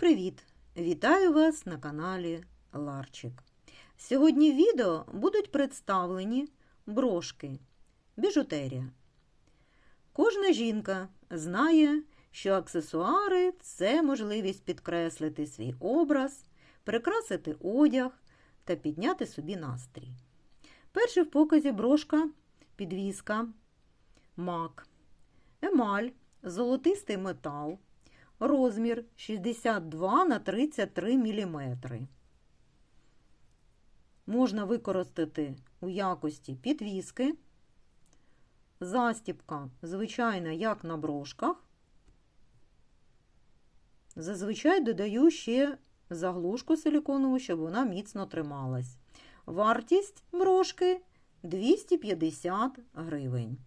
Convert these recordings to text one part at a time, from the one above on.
привіт! Вітаю вас на каналі Ларчик. Сьогодні в відео будуть представлені брошки, біжутерія. Кожна жінка знає, що аксесуари це можливість підкреслити свій образ, прикрасити одяг та підняти собі настрій. Перший в показі брошка, підвіска, мак, емаль, золотистий метал розмір 62 на 33 мм. Можна використати у якості підвіски, застіпка, звичайна, як на брошках. Зазвичай додаю ще заглушку силіконову, щоб вона міцно трималась. Вартість брошки 250 гривень.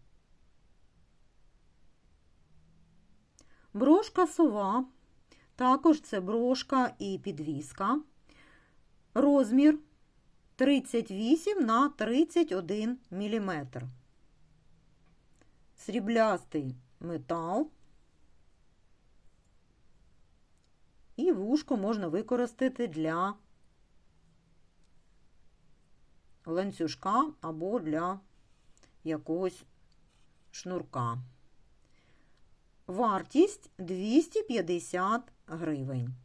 Брошка сова, також це брошка і підвіска. Розмір 38 на 31 мм. Сріблястий метал. І вушко можна використати для ланцюжка або для якогось шнурка. Вартість 250 гривень.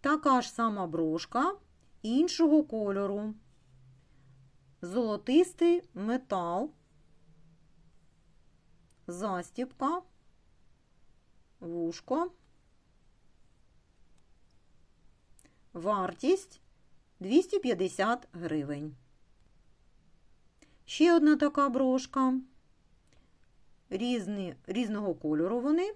Така ж сама брошка іншого кольору. Золотистий метал, застіпка, вушко. Вартість 250 гривень. Ще одна така брошка. Різні, Різного кольору вони.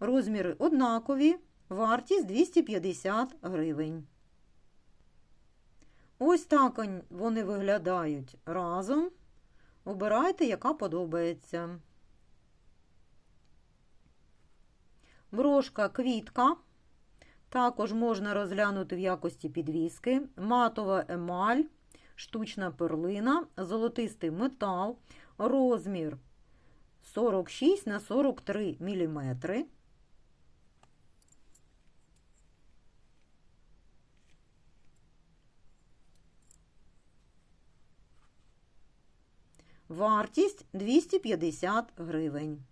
Розміри однакові, вартість 250 гривень. Ось так вони виглядають разом. Обирайте, яка подобається. Брошка квітка. Також можна розглянути в якості підвіски, матова емаль штучна перлина, золотистий метал, розмір 46 на 43 мм. Вартість 250 гривень.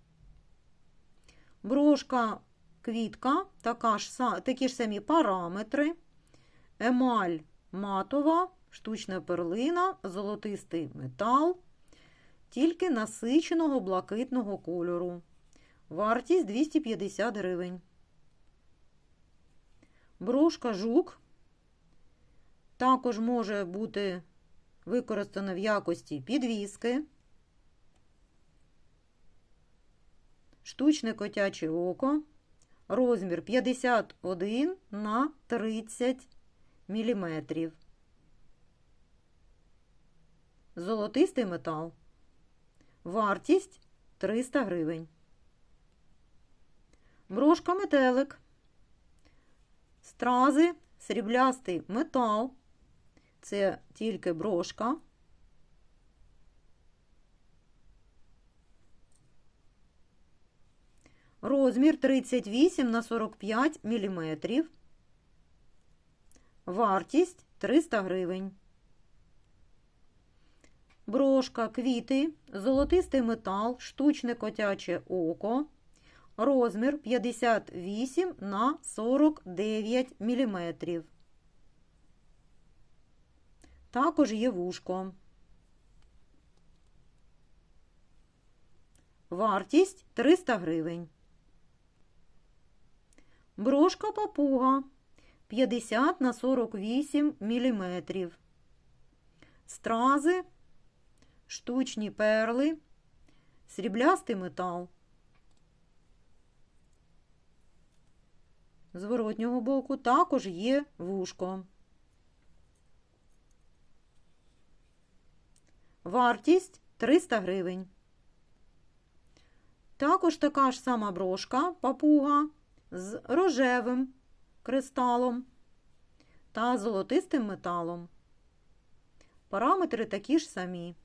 Брошка квітка, така ж, такі ж самі параметри, емаль матова штучна перлина, золотистий метал, тільки насиченого блакитного кольору. Вартість 250 гривень. Брошка жук також може бути використана в якості підвіски, штучне котяче око, розмір 51 на 30 міліметрів. Золотистий метал. Вартість 300 гривень. Брошка метелик. Стрази, сріблястий метал. Це тільки брошка. Розмір 38 на 45 мм. Вартість 300 гривень брошка, квіти, золотистий метал, штучне котяче око, розмір 58 на 49 мм. Також є вушко. Вартість 300 гривень. Брошка папуга 50 на 48 мм. Стрази штучні перли, сріблястий метал. З воротнього боку також є вушко. Вартість 300 гривень. Також така ж сама брошка папуга з рожевим кристалом та золотистим металом. Параметри такі ж самі.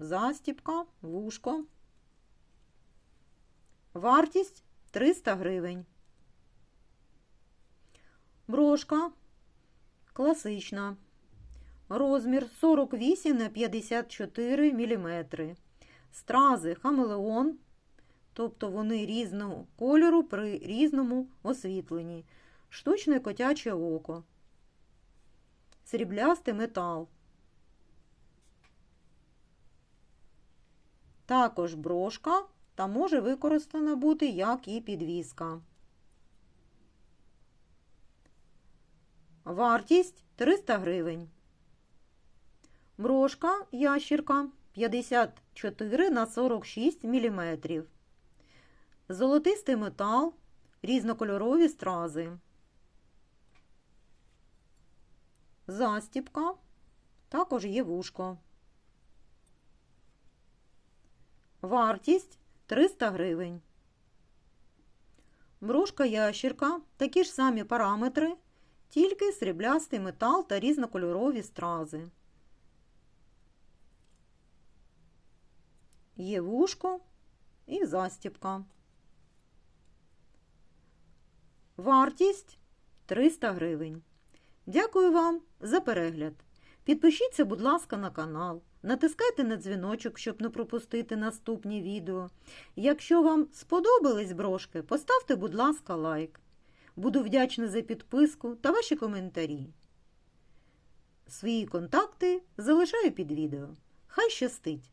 Застіпка, вушко. Вартість 300 гривень. Брошка класична. Розмір 48 на 54 мм. Стрази хамелеон, тобто вони різного кольору при різному освітленні. Штучне котяче око. Сріблястий метал. Також брошка та може використана бути як і підвіска. Вартість 300 гривень. Брошка ящірка 54 на 46 мм. Золотистий метал, різнокольорові стрази. Застіпка, також є вушко. Вартість 300 гривень. Брошка ящірка, такі ж самі параметри, тільки сріблястий метал та різнокольорові стрази. Є вушко і застіпка. Вартість 300 гривень. Дякую вам за перегляд. Підпишіться, будь ласка, на канал. Натискайте на дзвіночок, щоб не пропустити наступні відео. Якщо вам сподобались брошки, поставте, будь ласка, лайк. Буду вдячна за підписку та ваші коментарі. Свої контакти залишаю під відео. Хай щастить!